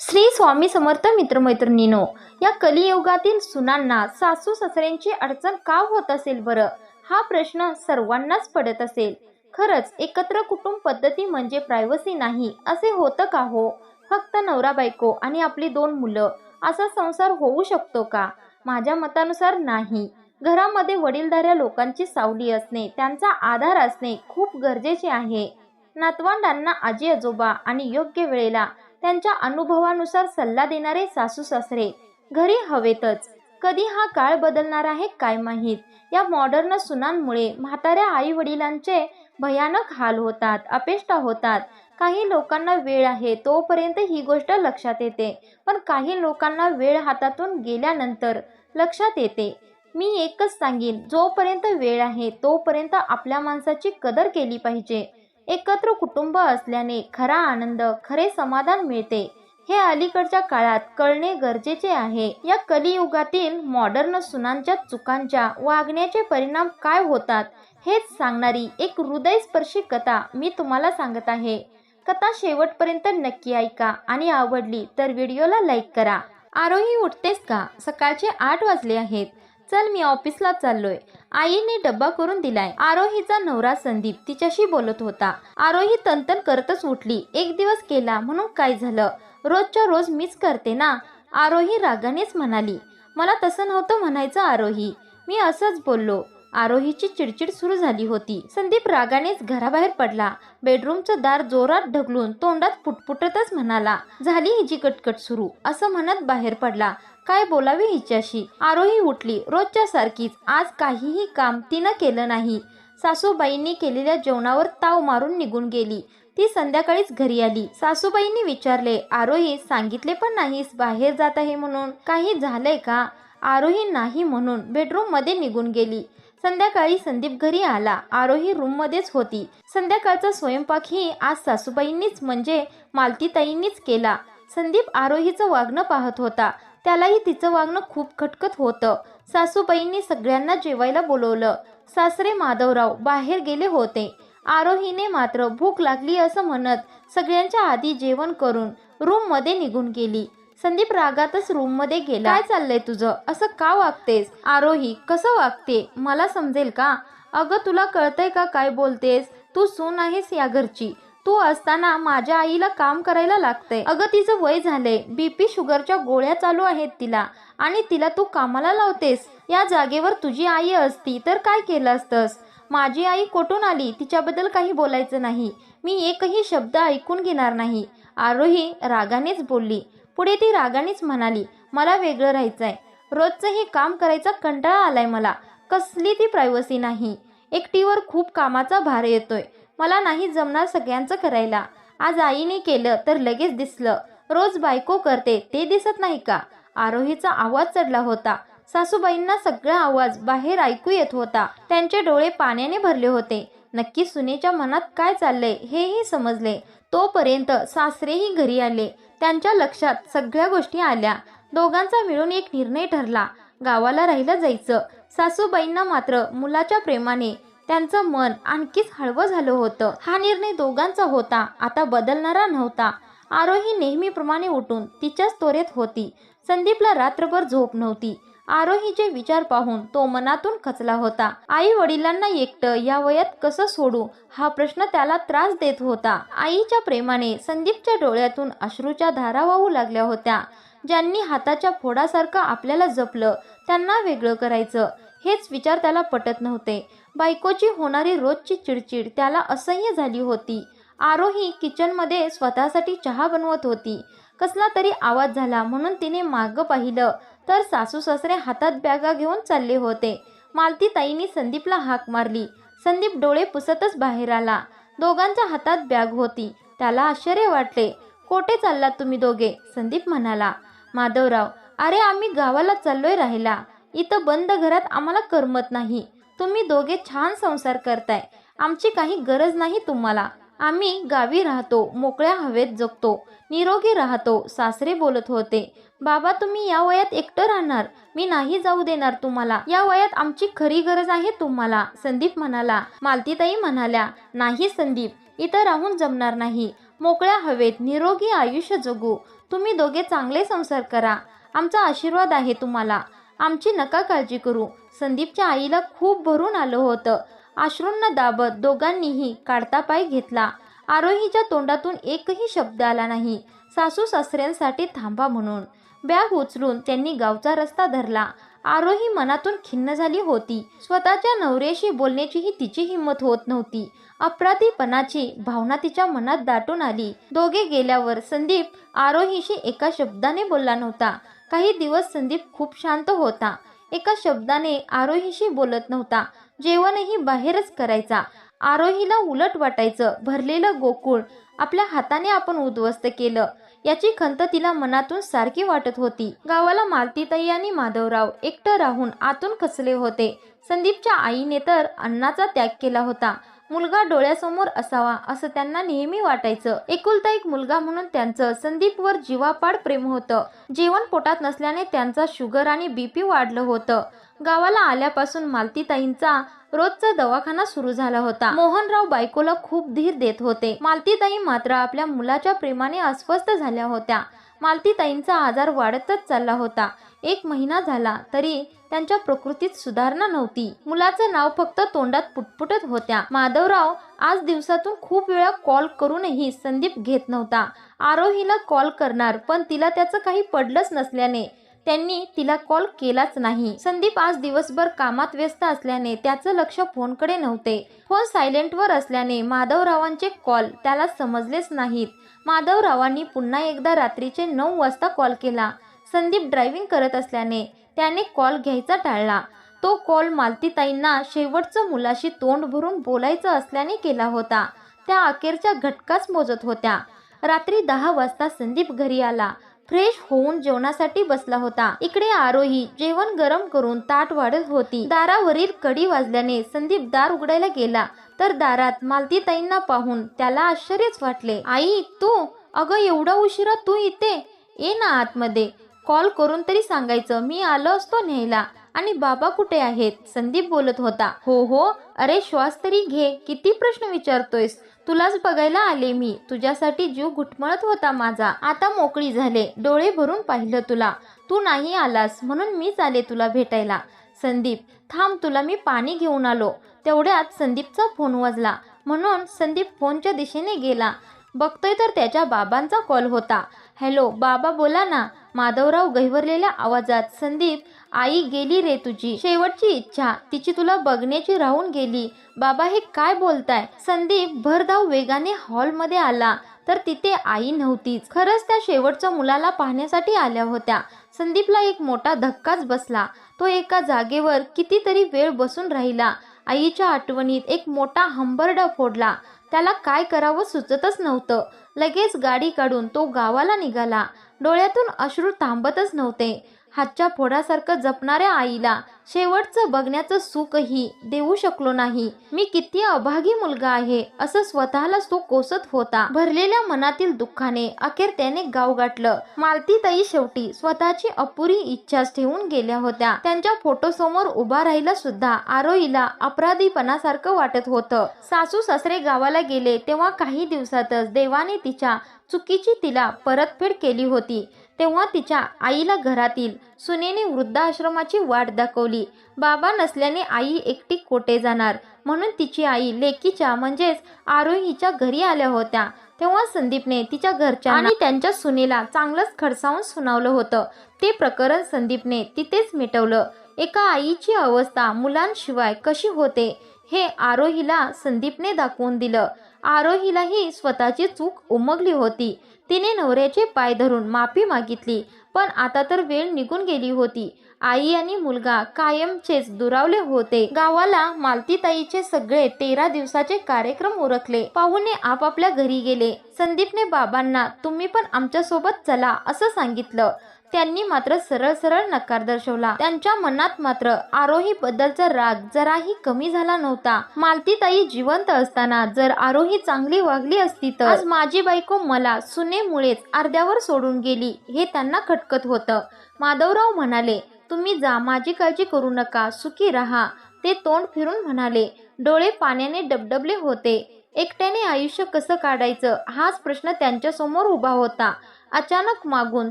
श्री स्वामी समर्थ मित्रमैत्रिणीनो या कलियुगातील सुनांना सासू सासऱ्यांची अडचण का होत असेल बरं? हा प्रश्न सर्वांनाच पडत असेल. खरंच एकत्र कुटुंब पद्धती म्हणजे प्रायव्हसी नाही असे होतं का हो? फक्त नवरा बायको आणि आपली दोन मुलं असा संसार होऊ शकतो का? माझ्या मतानुसार नाही. घरामध्ये वडीलधाऱ्या लोकांची सावली असणे त्यांचा आधार असणे खूप गरजेचे आहे. नातवंडांना आजी आजोबा आणि योग्य वेळेला त्यांच्या अनुभवानुसार सल्ला देणारे सासू सासरे. घरी हवेतच. कधी हा काळ बदलणार आहे काय माहीत? या मॉडर्न सुनांमुळे म्हाताऱ्या आई वडिलांचे भयानक हाल होतात अपेष्टा होतात. काही लोकांना वेळ आहे तोपर्यंत ही गोष्ट लक्षात येते. पण काही लोकांना वेळ हातातून गेल्यानंतर लक्षात येते. मी एकच सांगेन जोपर्यंत वेळ आहे तोपर्यंत आपल्या माणसाची कदर केली पाहिजे. एकत्र कुटुंब असल्याने खरा आनंद खरे समाधान मिळते. हे अलीकडच्या काळात कळणे गरजेचे आहे. या कलियुगातील मॉडर्न सुनांच्या चुकांच्या वागण्याचे परिणाम काय होतात हेच सांगणारी एक हृदयस्पर्शी कथा मी तुम्हाला सांगत आहे. कथा शेवटपर्यंत नक्की ऐका आणि आवडली तर व्हिडिओला लाईक करा. आरोही उठतेस का? सकाळचे आठ वाजले आहेत. चल मी ऑफिसला चाललोय. आईने डब्बा करून दिलाय. आरोहीचा नवरा संदीप तिच्याशी बोलत होता. आरोही तंतन करतच उठली. एक दिवस केला म्हणून काय झालं? रोजच्या रोज मीच करते ना? आरोही रागानेच म्हणाली. मला तसं नव्हतं म्हणायचं आरोही. मी असंच बोललो. आरोहीची चिडचिड सुरू झाली होती. संदीप रागानेच घराबाहेर पडला. बेडरूमचं दार जोरात ढकलून तोंडात फुटफुटतच म्हणाला झाली हिची कटकट सुरू. असं म्हणत बाहेर पडला. काय बोलावे हिच्याशी? आरोही उठली. रोजच्या सारखीच. आज काहीही काम तिनं केलं नाही. सासूबाईंनी केलेल्या जेवणावर ताव मारून निघून गेली. ती संध्याकाळीच घरी आली. सासूबाईंनी विचारले आरोही सांगितले पण नाहीस बाहेर जात आहे म्हणून. काही झालंय का? आरोही नाही म्हणून बेडरूममध्ये निघून गेली. संध्याकाळी संदीप घरी आला. आरोही रूम मध्येच होती. संध्याकाळचा स्वयंपाकही आज सासूबाईंनीच म्हणजे मालतीताईंनीच केला. संदीप आरोहीचं वागणं पाहत होता. त्यालाही तिचं वागणं खूप खटकत होतं. सासूबाईंनी सगळ्यांना जेवायला बोलवलं. सासरे माधवराव बाहेर गेले होते. आरोहीने मात्र भूक लागली असं म्हणत सगळ्यांच्या आधी जेवण करून रूममध्ये निघून गेली. संदीप रागातच रूममध्ये गेला. काय चाललंय तुझं? असं का वागतेस? आरोही कसं वागते? मला समजेल का? अगं तुला कळतंय का काय बोलतेस? तू सून आहेस या घरची. तू असताना माझ्या आईला काम करायला लागतंय अगं तिचं वय झालंय. बीपी शुगरच्या गोळ्या चालू आहेत तिला. आणि तिला तू कामाला लावतेस. या जागेवर तुझी आई असती तर काय केलं असतंस? माझी आई कोठून आली? तिच्याबद्दल काही बोलायचं नाही. मी एकही शब्द ऐकून घेणार नाही. आरोही रागानेच बोलली. पुढे ती रागानेच म्हणाली मला वेगळं राहायचंय. रोजचं हे काम करायचा कंटाळा आलाय मला. कसली ती प्रायव्हसी नाही. एकटीवर खूप कामाचा भार येतोय. मला नाही जमणार सगळ्यांचं करायला. आज आईने केलं तर लगेच दिसलं. रोज बायको करते ते दिसत नाही का? आरोहीचा आवाज चढला होता. सासूबाईंना सगळा आवाज बाहेर ऐकू येत होता. त्यांचे डोळे पाण्याने भरले होते. नक्की सुनेच्या मनात काय चाललंय हेही समजले. तोपर्यंत सासरेही घरी आले. त्यांच्या लक्षात सगळ्या गोष्टी आल्या. दोघांचा मिळून एक निर्णय ठरला. गावाला राहिलं जायचं. सासूबाईंना मात्र मुलाच्या प्रेमाने त्यांचं मन आणखीच हळवं झालं होतं. हा निर्णय दोघांचा होता. आता बदलणारा नव्हता. आरोही नेहमीप्रमाणे उठून तिच्याच तोरेत होती. संदीपला रात्रभर झोप नव्हती. आरोहीचे विचार पाहून तो मनातून खचला होता. आई वडिलांना एकटं या वयात कसं सोडू? हा प्रश्न त्याला त्रास देत होता. आईच्या प्रेमाने संदीपच्या डोळ्यातून अश्रूच्या धारा वाहू लागल्या होत्या. ज्यांनी हाताच्या फोडासारखं आपल्याला जपलं त्यांना वेगळं करायचं. हेच विचार त्याला पटत नव्हते. बायकोची होणारी रोजची चिडचिड त्याला असह्य झाली होती. आरोही किचनमध्ये स्वतःसाठी चहा बनवत होती. कसला तरी आवाज झाला म्हणून तिने मागं पाहिलं. तर सासू सासरे हातात बॅगा घेऊन चालले होते. मालती ताईंनी संदीपला हाक मारली. संदीप डोळे पुसतच बाहेर आला. दोघांच्या हातात बॅग होती. त्याला आश्चर्य वाटले. कोठे चाललात तुम्ही दोघे? संदीप म्हणाला. माधवराव अरे आम्ही गावाला चाललोय राहिला इथं बंद घरात आम्हाला करमत नाही. तुम्ही दोघे छान संसार करताय. आमची काही गरज नाही तुम्हाला. आम्ही गावी राहतो मोकळ्या हवेत जगतो निरोगी राहतो सासरे बोलत होते. बाबा तुम्ही या वयात एकटं राहणार. मी नाही जाऊ देणार तुम्हाला. या वयात आमची खरी गरज आहे तुम्हाला संदीप म्हणाला. मालतीताई म्हणाल्या नाही संदीप इथं राहून जमणार नाही. मोकळ्या हवेत निरोगी आयुष्य जगू. तुम्ही दोघे चांगले संसार करा. आमचा आशीर्वाद आहे तुम्हाला. आमची नका काळजी करू. संदीपच्या आईला खूप भरून आलं होतं. अश्रूंना दाबत दोघांनीही काढता पाय घेतला. आरोहीच्या तोंडातून एकही शब्द आला नाही. सासू सासऱ्यांसाठी थांबा म्हणून. बॅग उचलून त्यांनी गावचा रस्ता धरला. आरोही मनातून खिन्न झाली होती. स्वतःच्या नवऱ्याशी बोलण्याचीही तिची हिंमत होत नव्हती. अपराधीपणाची भावना तिच्या मनात दाटून आली. दोघे गेल्यावर संदीप आरोहीशी एका शब्दाने बोलला नव्हता. काही दिवस संदीप खूप शांत होता. एका शब्दाने आरोहीशी बोलत नव्हता. जेवणही बाहेरच करायचा. आरोहीला उलट वाटायचं. भरलेलं गोकुळ आपल्या हाताने आपण उद्ध्वस्त केलं. याची खंत तिला मनातून सारखी वाटत होती. गावाला मालतीताई आणि माधवराव एकटं राहून आतून खचले होते. संदीपच्या आईने तर अन्नाचा त्याग केला होता. मुलगा डोळ्यासमोर असावा असं त्यांना नेहमी वाटायचं. एकुलता एक मुलगा म्हणून त्यांचं संदीपवर जीवापाड प्रेम होतं. जेवण पोटात नसल्याने त्यांचा शुगर आणि बीपी वाढलं होतं. गावाला आल्यापासून मालतीताईंचा रोजचा दवाखाना सुरू झाला होता. मोहनराव बायकोला खूप धीर देत होते. मालतीताई मात्र आपल्या मुलाच्या प्रेमाने अस्वस्थ झाल्या होत्या. मालतीताईंचा आजार वाढतच चालला होता. एक महिना झाला तरी त्यांच्या प्रकृतीत सुधारणा नव्हती. मुलाचं नाव फक्त तोंडात पुटपुटत होत्या. माधवराव आज दिवसातून खूप वेळा कॉल करूनही संदीप घेत नव्हता. आरोहीला कॉल करणार पण तिला त्याचं काही पडलंच नसल्याने त्यांनी तिला कॉल केलाच नाही. संदीप आज दिवसभर कामात व्यस्त असल्याने त्याचं लक्ष फोनकडे नव्हते. फोन सायलेंटवर असल्याने माधवरावांचे कॉल त्याला समजलेच नाहीत. माधवरावांनी पुन्हा एकदा रात्रीचे नऊ वाजता कॉल केला. संदीप ड्रायव्हिंग करत असल्याने त्याने कॉल घ्यायचा टाळला. तो कॉल मालतीताईंना शेवटचं मुलाशी तोंड भरून बोलायचं असल्याने केला होता. त्या अखेरच्या घटकाच मोजत होत्या. रात्री दहा वाजता संदीप घरी आला. फ्रेश होऊन जेवणासाठी बसला होता. इकडे आरोही जेवण गरम करून ताट वाढत होती. दारावरील कडी वाजल्याने संदीप दार उघडायला गेला. तर दारात मालतीताईंना पाहून त्याला आश्चर्यच वाटले. आई तू? अगं एवढा उशिरा तू इथे? ये ना आतमध्ये. कॉल करून तरी सांगायचं. मी आलो असतो न्यायला. आणि बाबा कुठे आहेत? संदीप बोलत होता. हो हो. अरे श्वास तरी घे. किती प्रश्न विचारतोयस? तुलाच बघायला आले मी. तुझ्यासाठी जीव घुटमळत होता माझा. आता मोकळी झाले. डोळे भरून पाहिलं तुला. तू नाही आलास म्हणून मीच आले तुला भेटायला. संदीप थांब तुला मी पाणी घेऊन आलो. तेवढ्यात संदीपचा फोन वाजला. म्हणून संदीप फोनच्या दिशेने गेला. बघतोय तर त्याच्या बाबांचा कॉल होता. हॅलो बाबा बोला ना. माधवराव गहिवरलेल्या आवाजात संदीप आई गेली रे तुझी. शेवटची इच्छा. तिची तुला बघण्याची राहून गेली. बाबा हे काय बोलताय? संदीप भरधाव वेगाने हॉलमध्ये आला. तर तिथे आई नव्हतीच. खरंच त्या शेवटच्या मुलाला पाहण्यासाठी आल्या होत्या. संदीपला एक मोठा धक्काच बसला. तो एका जागेवर कितीतरी वेळ बसून राहिला. आईच्या आठवणीत एक मोठा हंबरडा फोडला. त्याला काय करावं सुचतच नव्हतं. लगेच गाडी काढून तो गावाला निघाला. डोळ्यातून अश्रू थांबतच नव्हते. हातच्या फोडासारखं जपणाऱ्या आईला. शेवटचं बघण्याचं सुखही देऊ शकलो नाही. मी किती अभागी मुलगा आहे असं स्वतःलाच तो कोसत होता. भरलेल्या मनातील दुःखाने अखेर त्याने गाव गाठलं. मालतीताई शेवटी स्वतःची अपुरी इच्छाच ठेवून गेल्या होत्या. त्यांच्या फोटोसमोर उभा राहिला सुद्धा आरोईला अपराधीपणासारखं वाटत होतं. सासू सासरे गावाला गेले तेव्हा काही दिवसातच देवाने तिच्या चुकीची तिला परतफेड केली होती. तेव्हा तिच्या आईला घरातील सुनेने वृद्धाश्रमाची वाट दाखवली. बाबा नसल्याने आई एकटी कोटे जाणार. म्हणून तिची आई लेकीच्या म्हणजेच आरोहीच्या घरी आल्या होत्या. तेव्हा संदीपने तिच्या घरच्या आणि त्यांच्या सुनेला चांगलंच खडसावून सुनावलं होतं. ते प्रकरण संदीपने तिथेच मिटवलं. एका आईची अवस्था मुलांशिवाय कशी होते हे आरोहीला संदीपने दाखवून दिलं. आरोहीलाही स्वतःची चूक उमगली होती. तिने नवऱ्याचे पाय धरून माफी मागितली पण आता तर वेळ निघून गेली होती. आई आणि मुलगा कायमचेच दुरावले होते. गावाला मालतीताईचे सगळे तेरा दिवसाचे कार्यक्रम उरकले. पाहुणे आपापल्या घरी गेले. संदीपने बाबांना तुम्ही पण आमच्यासोबत चला असं सांगितलं. त्यांनी मात्र सरळ सरळ नकार दर्शवला. त्यांच्या मनात मात्र आरोही बद्दलचा राग जराही कमी झाला नव्हता. मालतीताई जिवंत असताना जर आरोही चांगली वागली असती तर. आज माझी बायको मला सुनेमुळेच अर्ध्यावर सोडून गेली हे त्यांना खटकत होतं. माधवराव म्हणाले तुम्ही जा माझी काळजी करू नका सुखी राहा ते तोंड फिरून म्हणाले. डोळे पाण्याने डबडबले होते. एकट्याने आयुष्य कसं काढायचं? हाच प्रश्न त्यांच्यासमोर उभा होता. अचानक मागून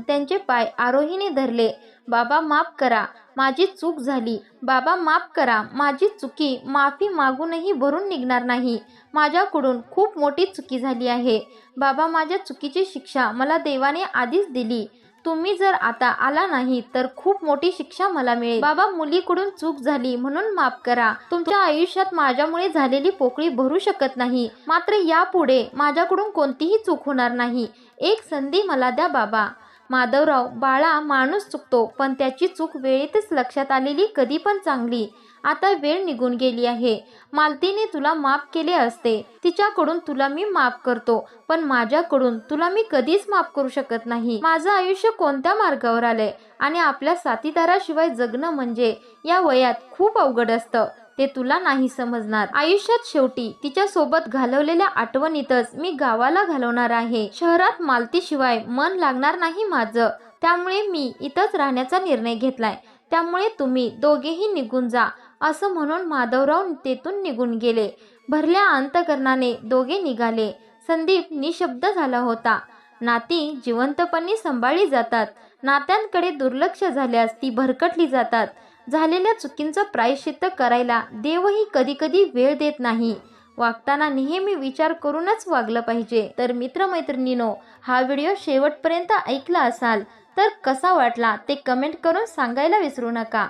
त्यांचे पाय आरोहीने धरले. बाबा माफ करा माझी चूक झाली. बाबा माफ करा माझी चुकी माफी मागूनही भरून निघणार नाही. माझ्याकडून खूप मोठी चुकी झाली आहे. बाबा माझ्या चुकीची शिक्षा मला देवाने आधीच दिली. तुम्ही जर आता आला नाही तर खूप मोठी शिक्षा मला मिळेल. बाबा मुलीकडून चूक झाली म्हणून माफ करा. तुमच्या आयुष्यात माझ्यामुळे झालेली पोकळी भरू शकत नाही. मात्र यापुढे माझ्याकडून कोणतीही चूक होणार नाही. एक संधी मला द्या बाबा. माधवराव बाळा माणूस चुकतो पण त्याची चूक वेळेतच लक्षात आलेली कधी पण चांगली. आता वेळ निघून गेली आहे. मालतीने तुला माफ केले असते. तिच्याकडून तुला मी माफ करतो पण माझ्याकडून तुला मी कधीच माफ करू शकत नाही. माझं आयुष्य कोणत्या मार्गावर आलंय? आणि आपल्या साथीदाराशिवाय जगणं म्हणजे या वयात खूप अवघड असतं. ते तुला नाही समजणार. आयुष्यात शेवटी तिच्या सोबत घालवलेल्या आठवणीतच मी गावाला घालवणार आहे. शहरात मालतीशिवाय मन लागणार नाही माझं. त्यामुळे मी इथंच राहण्याचा निर्णय घेतलाय. त्यामुळे तुम्ही दोघेही निघून जा. असं म्हणून माधवराव तेथून निघून गेले. भरल्या अंतकरणाने दोघे निघाले. संदीप निशब्द झाला होता. नाती जिवंतपणे सांभाळली जातात. नात्यांकडे दुर्लक्ष झाल्यास ती भरकटली जातात. झालेल्या चुकींचं प्रायश्चित्त करायला देवही कधीकधी वेळ देत नाही. वागताना नेहमी विचार करूनच वागलं पाहिजे. तर मित्रमैत्रिणीनो हा व्हिडिओ शेवटपर्यंत ऐकला असाल तर कसा वाटला ते कमेंट करून सांगायला विसरू नका.